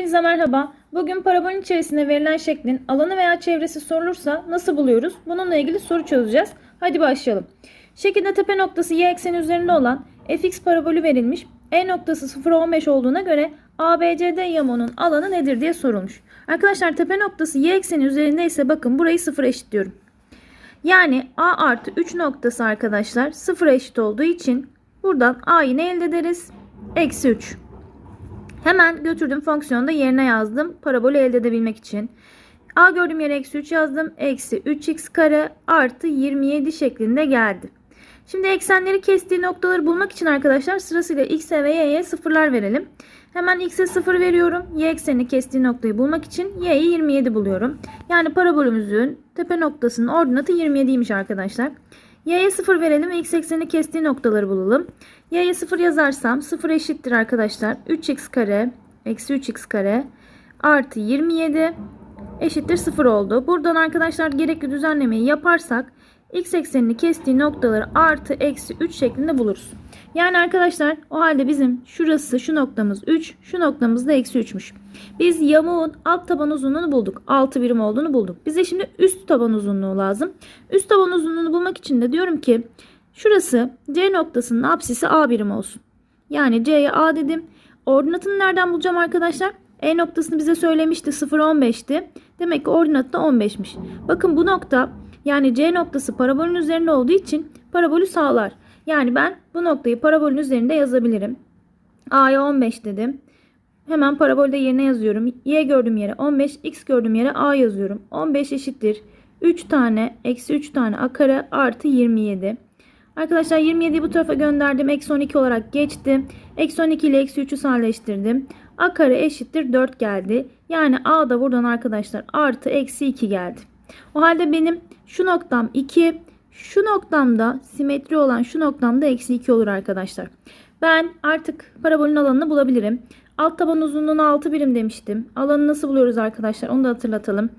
Hepinize merhaba. Bugün parabolün içerisinde verilen şeklin alanı veya çevresi sorulursa nasıl buluyoruz? Bununla ilgili soru çözeceğiz. Hadi başlayalım. Şekilde tepe noktası y ekseni üzerinde olan fx parabolü verilmiş. E noktası 0'a 15 olduğuna göre ABCD yamuğunun alanı nedir diye sorulmuş. Arkadaşlar tepe noktası y ekseni üzerinde ise bakın burayı 0 eşitliyorum. Yani A artı 3 noktası arkadaşlar 0 eşit olduğu için buradan A'yı ne elde ederiz? Eksi 3. Hemen götürdüm fonksiyonda yerine yazdım. Parabolü elde edebilmek için. A gördüğüm yere eksi 3 yazdım. Eksi 3x kare artı 27 şeklinde geldi. Şimdi eksenleri kestiği noktaları bulmak için arkadaşlar sırasıyla x'e ve y'ye sıfırlar verelim. Hemen x'e 0 veriyorum. Y eksenini kestiği noktayı bulmak için y'yi 27 buluyorum. Yani parabolümüzün tepe noktasının ordinatı 27'ymiş arkadaşlar. Y'ye 0 verelim ve x eksenini kestiği noktaları bulalım. Y'ye 0 yazarsam 0 eşittir arkadaşlar. 3x kare eksi 3x kare artı 27 eşittir 0 oldu. Buradan arkadaşlar gerekli düzenlemeyi yaparsak x eksenini kestiği noktaları artı eksi 3 şeklinde buluruz. Yani arkadaşlar o halde bizim şurası şu noktamız 3 şu noktamız da eksi 3'müş. Biz yamuğun alt taban uzunluğunu bulduk. 6 birim olduğunu bulduk. Bize şimdi üst taban uzunluğu lazım. Üst taban uzunluğunu bulmak için de diyorum ki şurası C noktasının apsisi A birim olsun. Yani C'ye A dedim. Ordinatını nereden bulacağım arkadaşlar? E noktasını bize söylemişti 0-15'ti. Demek ki ordinatı da 15'miş. Bakın bu nokta yani C noktası parabolün üzerinde olduğu için parabolü sağlar. Yani ben bu noktayı parabolün üzerinde yazabilirim. A'ya 15 dedim. Hemen parabolde yerine yazıyorum. Y gördüğüm yere 15, X gördüğüm yere A yazıyorum. 15 eşittir. 3 tane, eksi 3 tane A kare artı 27. Arkadaşlar 27'yi bu tarafa gönderdim. Eksi 12 olarak geçti. Eksi 12 ile eksi 3'ü sadeleştirdim. A kare eşittir 4 geldi. Yani A da buradan arkadaşlar artı eksi 2 geldi. O halde benim şu noktam 2, şu noktamda simetri olan şu noktamda eksi 2 olur arkadaşlar. Ben artık parabolün alanını bulabilirim. Alt taban uzunluğunu 6 birim demiştim. Alanı nasıl buluyoruz arkadaşlar onu da hatırlatalım.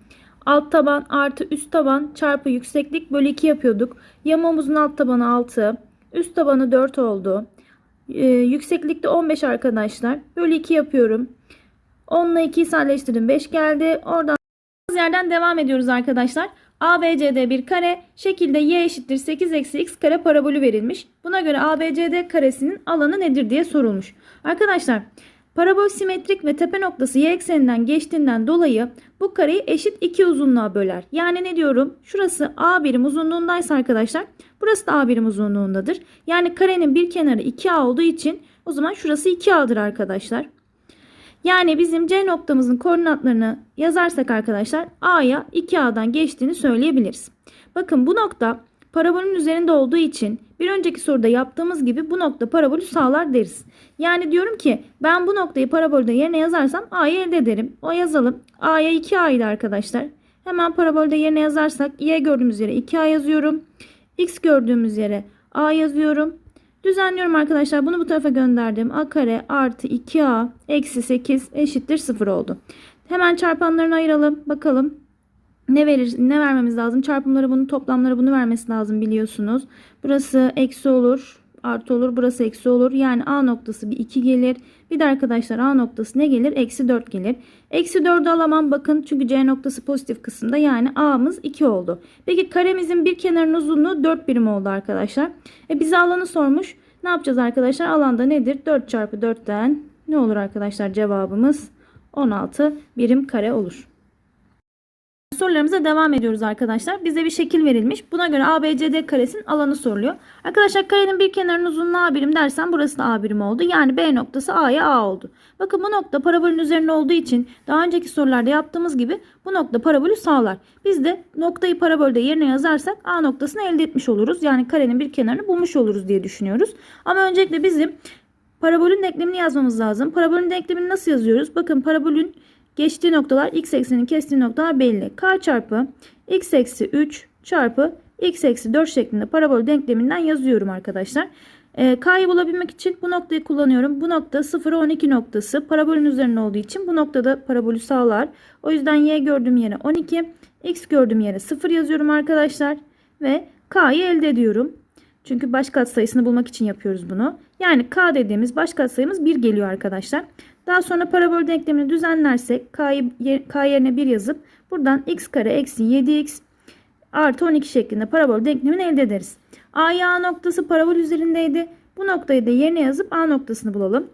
Alt taban artı üst taban çarpı yükseklik bölü 2 yapıyorduk. Yamuğumuzun alt tabanı 6. Üst tabanı 4 oldu. Ee, yükseklikte 15 arkadaşlar. Bölü 2 yapıyorum. 10 ile 2'yi sadeleştirdim. 5 geldi. Oradan yerden devam ediyoruz arkadaşlar. ABCD bir kare şekilde y eşittir 8 eksi x kare parabolü verilmiş. Buna göre ABCD karesinin alanı nedir diye sorulmuş. Arkadaşlar parabol simetrik ve tepe noktası y ekseninden geçtiğinden dolayı bu kareyi eşit iki uzunluğa böler. Yani ne diyorum? Şurası a birim uzunluğundaysa arkadaşlar burası da a birim uzunluğundadır. Yani karenin bir kenarı 2a olduğu için o zaman şurası 2a'dır arkadaşlar. Yani bizim C noktamızın koordinatlarını yazarsak arkadaşlar A'ya 2A'dan geçtiğini söyleyebiliriz. Bakın bu nokta parabolün üzerinde olduğu için bir önceki soruda yaptığımız gibi bu nokta parabolü sağlar deriz. Yani diyorum ki ben bu noktayı parabolde yerine yazarsam A'yı elde ederim. O yazalım. A'ya 2A idi arkadaşlar. Hemen parabolde yerine yazarsak Y gördüğümüz yere 2A yazıyorum. X gördüğümüz yere A yazıyorum. Düzenliyorum arkadaşlar. Bunu bu tarafa gönderdim. A kare artı 2A eksi 8 eşittir 0 oldu. Hemen çarpanlarını ayıralım. Bakalım ne verir ne vermemiz lazım? Çarpımları bunu toplamları bunu vermesi lazım biliyorsunuz. Burası eksi olur. Artı olur. Burası eksi olur. Yani A noktası bir 2 gelir. Bir de arkadaşlar A noktası ne gelir? Eksi 4 gelir. Eksi 4'ü alamam bakın. Çünkü C noktası pozitif kısımda. Yani A'mız 2 oldu. Peki karemizin bir kenarının uzunluğu 4 birim oldu arkadaşlar. E bize alanı sormuş. Ne yapacağız arkadaşlar? Alanda nedir? 4 çarpı 4'ten ne olur arkadaşlar cevabımız? 16 birim kare olur. Sorularımıza devam ediyoruz arkadaşlar. Bize bir şekil verilmiş. Buna göre ABCD karesinin alanı soruluyor. Arkadaşlar karenin bir kenarının uzunluğu A birim dersem burası da A birim oldu. Yani B noktası A'ya A oldu. Bakın bu nokta parabolün üzerinde olduğu için daha önceki sorularda yaptığımız gibi bu nokta parabolü sağlar. Biz de noktayı parabolde yerine yazarsak A noktasını elde etmiş oluruz. Yani karenin bir kenarını bulmuş oluruz diye düşünüyoruz. Ama öncelikle bizim parabolün denklemini yazmamız lazım. Parabolün denklemini nasıl yazıyoruz? Bakın parabolün Geçtiği noktalar x ekseninin kestiği noktalar belli. K çarpı x eksi 3 çarpı x eksi 4 şeklinde parabol denkleminden yazıyorum arkadaşlar. E, K'yı bulabilmek için bu noktayı kullanıyorum. Bu nokta 0 12 noktası parabolün üzerinde olduğu için bu noktada parabolü sağlar. O yüzden y gördüğüm yere 12, x gördüğüm yere 0 yazıyorum arkadaşlar. Ve K'yı elde ediyorum. Çünkü baş katsayısını bulmak için yapıyoruz bunu. Yani K dediğimiz baş katsayımız 1 geliyor arkadaşlar. Daha sonra parabol denklemini düzenlersek K yerine 1 yazıp buradan x kare eksi 7x artı 12 şeklinde parabol denklemini elde ederiz. A'ya A noktası parabol üzerindeydi. Bu noktayı da yerine yazıp A noktasını bulalım.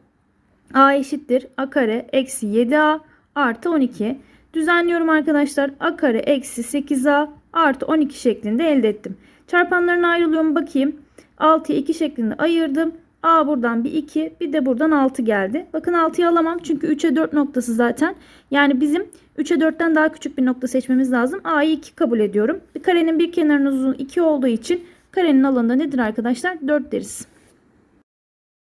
A eşittir A kare eksi 7A artı 12. Düzenliyorum arkadaşlar. A kare eksi 8A artı 12 şeklinde elde ettim. Çarpanlarına ayrılıyor mu bakayım. 6'ya 2 şeklinde ayırdım. A buradan bir 2 bir de buradan 6 geldi. Bakın 6'yı alamam çünkü 3'e 4 noktası zaten. Yani bizim 3'e 4'ten daha küçük bir nokta seçmemiz lazım. A'yı 2 kabul ediyorum. Bir karenin bir kenarının uzunluğu 2 olduğu için karenin alanı nedir arkadaşlar? 4 deriz.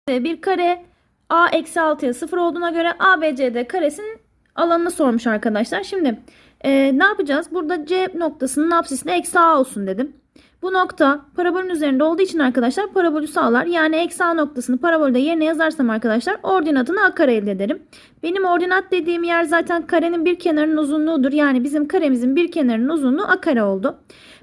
Bir kare A eksi 6'ya 0 olduğuna göre ABCD karesinin alanını sormuş arkadaşlar. Şimdi e, ne yapacağız? Burada C noktasının apsisine eksi A olsun dedim. Bu nokta parabolün üzerinde olduğu için arkadaşlar parabolü sağlar. Yani eksi A noktasını parabolde yerine yazarsam arkadaşlar ordinatını A kare elde ederim. Benim ordinat dediğim yer zaten karenin bir kenarının uzunluğudur. Yani bizim karemizin bir kenarının uzunluğu A kare oldu.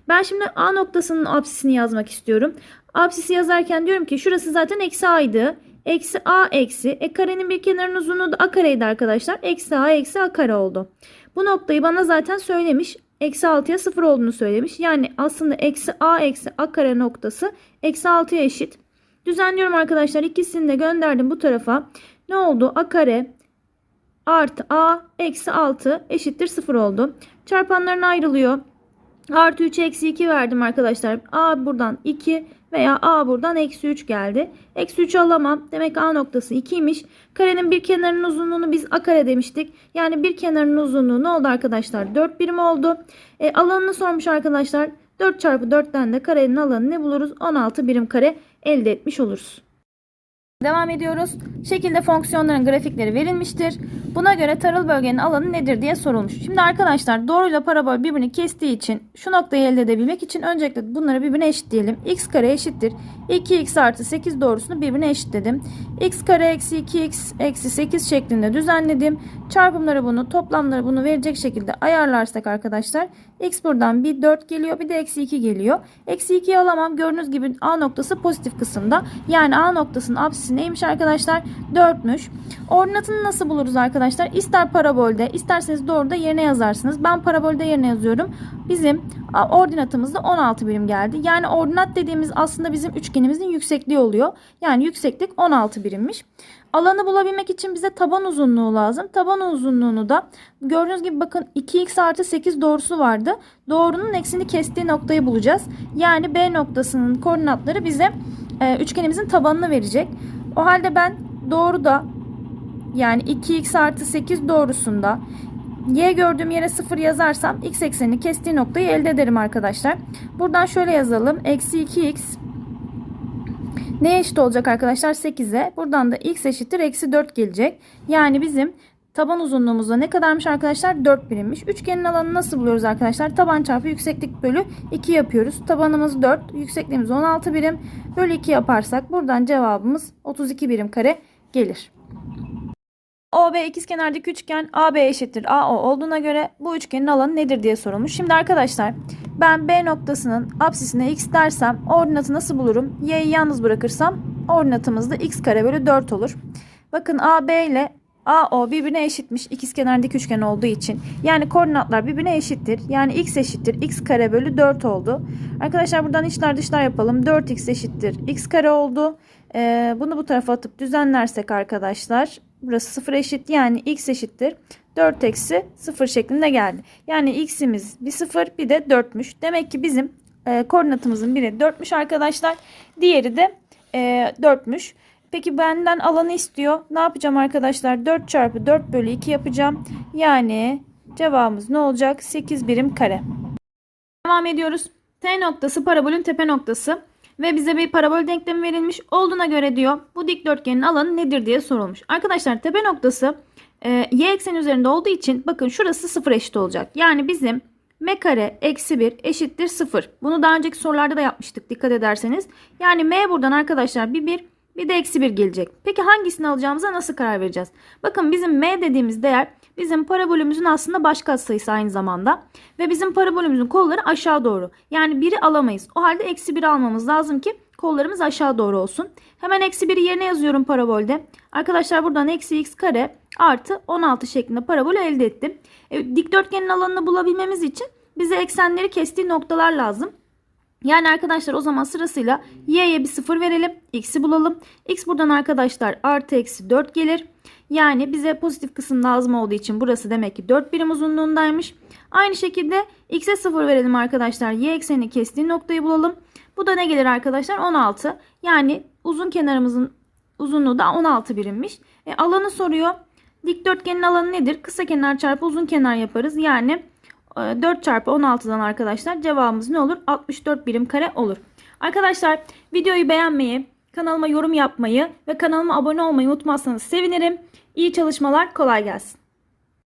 Ben şimdi A noktasının apsisini yazmak istiyorum. Apsisi yazarken diyorum ki şurası zaten eksi A'ydı. Eksi A eksi. E karenin bir kenarının uzunluğu da A kareydi arkadaşlar. Eksi A eksi A kare oldu. Bu noktayı bana zaten söylemiş. Eksi 6'ya 0 olduğunu söylemiş. Yani aslında eksi A eksi A kare noktası eksi 6'ya eşit. Düzenliyorum arkadaşlar. İkisini de gönderdim bu tarafa. Ne oldu? A kare artı A eksi 6 eşittir 0 oldu. Çarpanlarına ayrılıyor. Artı 3 eksi 2 verdim arkadaşlar. A buradan 2 veya A buradan eksi 3 geldi. Eksi 3 alamam. Demek A noktası 2'ymiş. Karenin bir kenarının uzunluğunu biz A kare demiştik. Yani bir kenarının uzunluğu ne oldu arkadaşlar? 4 birim oldu. E, alanını sormuş arkadaşlar. 4 çarpı 4'ten de karenin alanını ne buluruz? 16 birim kare elde etmiş oluruz. Devam ediyoruz. Şekilde fonksiyonların grafikleri verilmiştir. Buna göre tarıl bölgenin alanı nedir diye sorulmuş. Şimdi arkadaşlar doğruyla parabol birbirini kestiği için şu noktayı elde edebilmek için öncelikle bunları birbirine eşitleyelim. x kare eşittir. 2x artı 8 doğrusunu birbirine eşitledim. x kare eksi 2x eksi 8 şeklinde düzenledim. Çarpımları bunu toplamları bunu verecek şekilde ayarlarsak arkadaşlar x buradan bir 4 geliyor bir de eksi 2 geliyor. Eksi 2'yi alamam. Gördüğünüz gibi a noktası pozitif kısımda. Yani a noktasının apsisi neymiş arkadaşlar? 4'müş. Ordinatını nasıl buluruz arkadaşlar? İster parabolde isterseniz doğruda yerine yazarsınız. Ben parabolde yerine yazıyorum. Bizim a, ordinatımız da 16 birim geldi. Yani ordinat dediğimiz aslında bizim üçgenimizin yüksekliği oluyor. Yani yükseklik 16 birimmiş. Alanı bulabilmek için bize taban uzunluğu lazım. Taban uzunluğunu da gördüğünüz gibi bakın 2x artı 8 doğrusu vardı. Doğrunun eksini kestiği noktayı bulacağız. Yani B noktasının koordinatları bize e, üçgenimizin tabanını verecek. O halde ben doğruda yani 2x artı 8 doğrusunda y gördüğüm yere 0 yazarsam x eksenini kestiği noktayı elde ederim arkadaşlar. Buradan şöyle yazalım. Eksi 2x Neye eşit olacak arkadaşlar? 8'e. Buradan da x eşittir. Eksi 4 gelecek. Yani bizim taban uzunluğumuzda ne kadarmış arkadaşlar? 4 birimmiş. Üçgenin alanını nasıl buluyoruz arkadaşlar? Taban çarpı yükseklik bölü 2 yapıyoruz. Tabanımız 4. Yüksekliğimiz 16 birim. Bölü 2 yaparsak buradan cevabımız 32 birim kare gelir. OB ikizkenardaki üçgen AB eşittir AO olduğuna göre bu üçgenin alanı nedir diye sorulmuş. Şimdi arkadaşlar ben B noktasının apsisine x dersem ordinatı nasıl bulurum? Y'yi yalnız bırakırsam ordinatımız da x kare bölü 4 olur. Bakın AB ile AO birbirine eşitmiş ikizkenardaki üçgen olduğu için. Yani koordinatlar birbirine eşittir. Yani x eşittir x kare bölü 4 oldu. Arkadaşlar buradan içler dışlar yapalım. 4x eşittir x kare oldu. Ee, bunu bu tarafa atıp düzenlersek arkadaşlar burası 0 eşit yani x eşittir 4 eksi 0 şeklinde geldi. Yani x'imiz bir 0 bir de 4'müş. Demek ki bizim e, koordinatımızın biri 4'müş arkadaşlar. Diğeri de e, 4'müş. Peki benden alanı istiyor. Ne yapacağım arkadaşlar? 4 çarpı 4 bölü 2 yapacağım. Yani cevabımız ne olacak? 8 birim kare. Devam ediyoruz. T noktası parabolün tepe noktası. Ve bize bir parabol denklemi verilmiş. Olduğuna göre diyor bu dikdörtgenin alanı nedir diye sorulmuş. Arkadaşlar tepe noktası e, y ekseni üzerinde olduğu için bakın şurası 0 eşit olacak. Yani bizim m kare eksi 1 eşittir 0. Bunu daha önceki sorularda da yapmıştık dikkat ederseniz. Yani m buradan arkadaşlar bir 1 bir de eksi 1 gelecek. Peki hangisini alacağımıza nasıl karar vereceğiz? Bakın bizim m dediğimiz değer bizim parabolümüzün aslında baş katsayısı aynı zamanda. Ve bizim parabolümüzün kolları aşağı doğru. Yani 1'i alamayız. O halde eksi 1 almamız lazım ki kollarımız aşağı doğru olsun. Hemen eksi 1'i yerine yazıyorum parabolde. Arkadaşlar buradan eksi x kare artı 16 şeklinde parabol elde ettim. E, dikdörtgenin alanını bulabilmemiz için bize eksenleri kestiği noktalar lazım. Yani arkadaşlar o zaman sırasıyla y'ye bir sıfır verelim. X'i bulalım. X buradan arkadaşlar artı eksi 4 gelir. Yani bize pozitif kısım lazım olduğu için burası demek ki 4 birim uzunluğundaymış. Aynı şekilde x'e 0 verelim arkadaşlar. Y eksenini kestiği noktayı bulalım. Bu da ne gelir arkadaşlar? 16. Yani uzun kenarımızın uzunluğu da 16 birimmiş. E, alanı soruyor. Dikdörtgenin alanı nedir? Kısa kenar çarpı uzun kenar yaparız. Yani 4 e, çarpı 16'dan arkadaşlar cevabımız ne olur? 64 birim kare olur. Arkadaşlar videoyu beğenmeyi, kanalıma yorum yapmayı ve kanalıma abone olmayı unutmazsanız sevinirim. İyi çalışmalar, kolay gelsin.